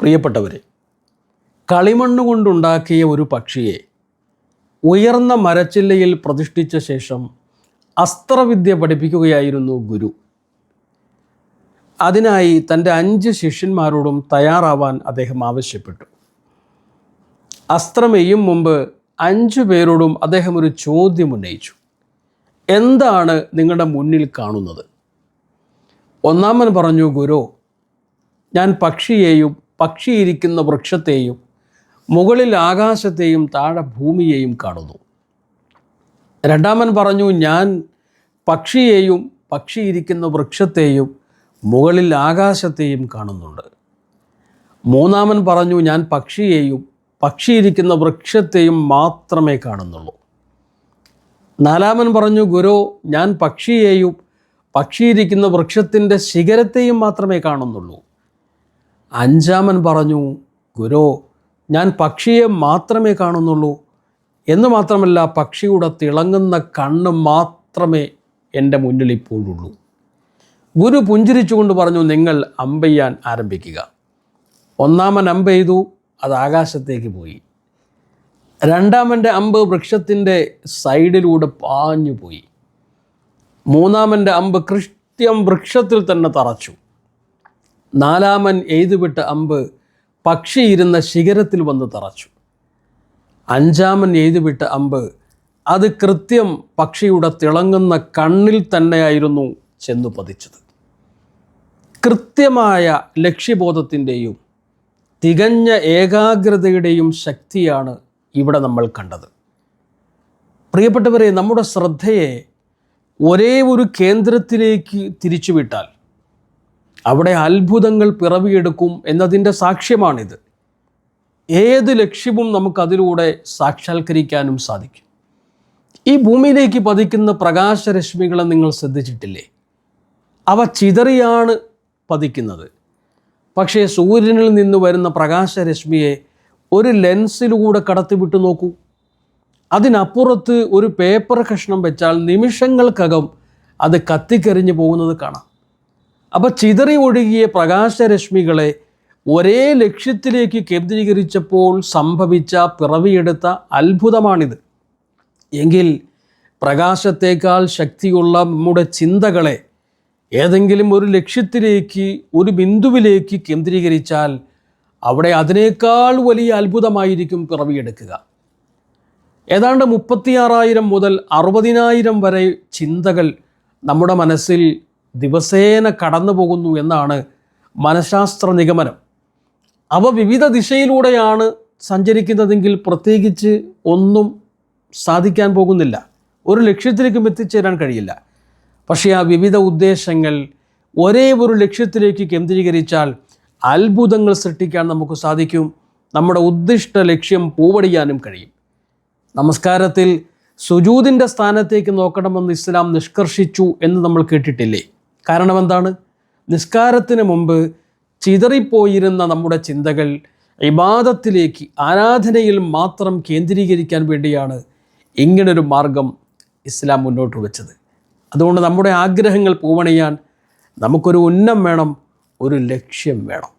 പ്രിയപ്പെട്ടവരെ കളിമണ്ണ് കൊണ്ടുണ്ടാക്കിയ ഒരു പക്ഷിയെ ഉയർന്ന മരച്ചില്ലയിൽ പ്രതിഷ്ഠിച്ച ശേഷം അസ്ത്രവിദ്യ പഠിപ്പിക്കുകയായിരുന്നു ഗുരു. അതിനായി തന്റെ അഞ്ച് ശിഷ്യന്മാരോടും തയ്യാറാവാൻ അദ്ദേഹം ആവശ്യപ്പെട്ടു. അസ്ത്രമെയ്യും മുമ്പ് അഞ്ചു പേരോടും അദ്ദേഹം ഒരു ചോദ്യം ഉന്നയിച്ചു. എന്താണ് നിങ്ങളുടെ മുന്നിൽ കാണുന്നത്? ഒന്നാമൻ പറഞ്ഞു ഗുരു ഞാൻ പക്ഷിയെയും പക്ഷിയിരിക്കുന്ന വൃക്ഷത്തെയും മുകളിൽ ആകാശത്തെയും താഴെ ഭൂമിയെയും കാണുന്നു. രണ്ടാമൻ പറഞ്ഞു ഞാൻ പക്ഷിയെയും പക്ഷിയിരിക്കുന്ന വൃക്ഷത്തെയും മുകളിൽ ആകാശത്തെയും കാണുന്നുണ്ട്. മൂന്നാമൻ പറഞ്ഞു ഞാൻ പക്ഷിയെയും പക്ഷിയിരിക്കുന്ന വൃക്ഷത്തെയും മാത്രമേ കാണുന്നുള്ളൂ. നാലാമൻ പറഞ്ഞു ഗുരു ഞാൻ പക്ഷിയെയും പക്ഷിയിരിക്കുന്ന വൃക്ഷത്തിന്റെ ശിഖരത്തെയും മാത്രമേ കാണുന്നുള്ളൂ. അഞ്ചാമൻ പറഞ്ഞു ഗുരു ഞാൻ പക്ഷിയെ മാത്രമേ കാണുന്നുള്ളൂ. എന്ന് മാത്രമല്ല പക്ഷിയുടെ തിളങ്ങുന്ന കണ്ണ് മാത്രമേ എന്റെ മുന്നിൽ ഇപ്പോഴുള്ളൂ. ഗുരു പുഞ്ചിരിച്ചുകൊണ്ട് പറഞ്ഞു നിങ്ങൾ അമ്പെയ്യാൻ ആരംഭിക്കുക. ഒന്നാമൻ അമ്പെയ്തു അത് ആകാശത്തേക്ക് പോയി. രണ്ടാമന്റെ അമ്പ് വൃക്ഷത്തിന്റെ സൈഡിലൂടെ പാഞ്ഞു പോയി മൂന്നാമന്റെ അമ്പ് കൃത്യം വൃക്ഷത്തിൽ തന്നെ തറച്ചു. നാലാമൻ എയ്തുവിട്ട അമ്പ് പക്ഷി ഇരുന്ന ശിഖരത്തിൽ വന്ന് തറച്ചു. അഞ്ചാമൻ എയ്തുവിട്ട അമ്പ് അത് കൃത്യം പക്ഷിയുടെ തിളങ്ങുന്ന കണ്ണിൽ തന്നെയായിരുന്നു ചെന്നു പതിച്ചത്. കൃത്യമായ ലക്ഷ്യബോധത്തിന്റെയും തികഞ്ഞ ഏകാഗ്രതയുടെയും ശക്തിയാണ് ഇവിടെ നമ്മൾ കണ്ടത്. പ്രിയപ്പെട്ടവരെ നമ്മുടെ ശ്രദ്ധയെ ഒരേ ഒരു കേന്ദ്രത്തിലേക്ക് തിരിച്ചുവിട്ടാൽ അവിടെ അത്ഭുതങ്ങൾ പിറവിയെടുക്കും എന്നതിന്റെ സാക്ഷ്യമാണിത്. ഏത് ലക്ഷ്യവും നമുക്കതിലൂടെ സാക്ഷാത്കരിക്കാനും സാധിക്കും. ഈ ഭൂമിയിലേക്ക് പതിക്കുന്ന പ്രകാശരശ്മികളെ നിങ്ങൾ ശ്രദ്ധിച്ചിട്ടില്ലേ? അവ ചിതറിയാണ് പതിക്കുന്നത്. പക്ഷേ സൂര്യനിൽ നിന്ന് വരുന്ന പ്രകാശരശ്മിയെ ഒരു ലെൻസിലൂടെ കടത്തിവിട്ട് നോക്കൂ. അതിനപ്പുറത്ത് ഒരു പേപ്പർ കഷ്ണം വെച്ചാൽ നിമിഷങ്ങൾക്കകം അത് കത്തിക്കരിഞ്ഞു പോകുന്നത് കാണാം. അപ്പോൾ ചിതറി ഒഴുകിയ പ്രകാശരശ്മികളെ ഒരേ ലക്ഷ്യത്തിലേക്ക് കേന്ദ്രീകരിച്ചപ്പോൾ സംഭവിച്ച പിറവിയെടുത്ത അത്ഭുതമാണിത്. എങ്കിൽ പ്രകാശത്തേക്കാൾ ശക്തിയുള്ള നമ്മുടെ ചിന്തകളെ ഏതെങ്കിലും ഒരു ലക്ഷ്യത്തിലേക്ക് ഒരു ബിന്ദുവിലേക്ക് കേന്ദ്രീകരിച്ചാൽ അവിടെ അതിനേക്കാൾ വലിയ അത്ഭുതമായിരിക്കും പിറവിയെടുക്കുക. ഏതാണ്ട് മുപ്പത്തിയാറായിരം മുതൽ അറുപതിനായിരം വരെ ചിന്തകൾ നമ്മുടെ മനസ്സിൽ ദിവസേന കടന്നു പോകുന്നു എന്നാണ് മനഃശാസ്ത്ര നിഗമനം. അവ വിവിധ ദിശയിലൂടെയാണ് സഞ്ചരിക്കുന്നതെങ്കിൽ പ്രത്യേകിച്ച് ഒന്നും സാധിക്കാൻ പോകുന്നില്ല. ഒരു ലക്ഷ്യത്തിലേക്കും എത്തിച്ചേരാൻ കഴിയില്ല. പക്ഷേ ആ വിവിധ ഉദ്ദേശങ്ങൾ ഒരേ ഒരു ലക്ഷ്യത്തിലേക്ക് കേന്ദ്രീകരിച്ചാൽ അത്ഭുതങ്ങൾ സൃഷ്ടിക്കാൻ നമുക്ക് സാധിക്കും. നമ്മുടെ ഉദ്ദിഷ്ട ലക്ഷ്യം പൂവടിയാനും കഴിയും. നമസ്കാരത്തിൽ സുജൂതിന്റെ സ്ഥാനത്തേക്ക് നോക്കണമെന്ന് ഇസ്ലാം നിഷ്കർഷിച്ചു എന്ന് നമ്മൾ കേട്ടിട്ടില്ലേ? കാരണം എന്താണ് നിസ്കാരത്തിന് മുമ്പ് ചിതറിപ്പോയിരുന്ന നമ്മുടെ ചിന്തകൾ ഇബാദത്തിലേക്ക് ആരാധനയിൽ മാത്രം കേന്ദ്രീകരിക്കാൻ വേണ്ടിയാണ് ഇങ്ങനൊരു മാർഗം ഇസ്ലാം മുന്നോട്ട് വെച്ചത്. അതുകൊണ്ട് നമ്മുടെ ആഗ്രഹങ്ങൾ പൂവണിയാൻ നമുക്കൊരു ഉന്നം വേണം ഒരു ലക്ഷ്യം വേണം.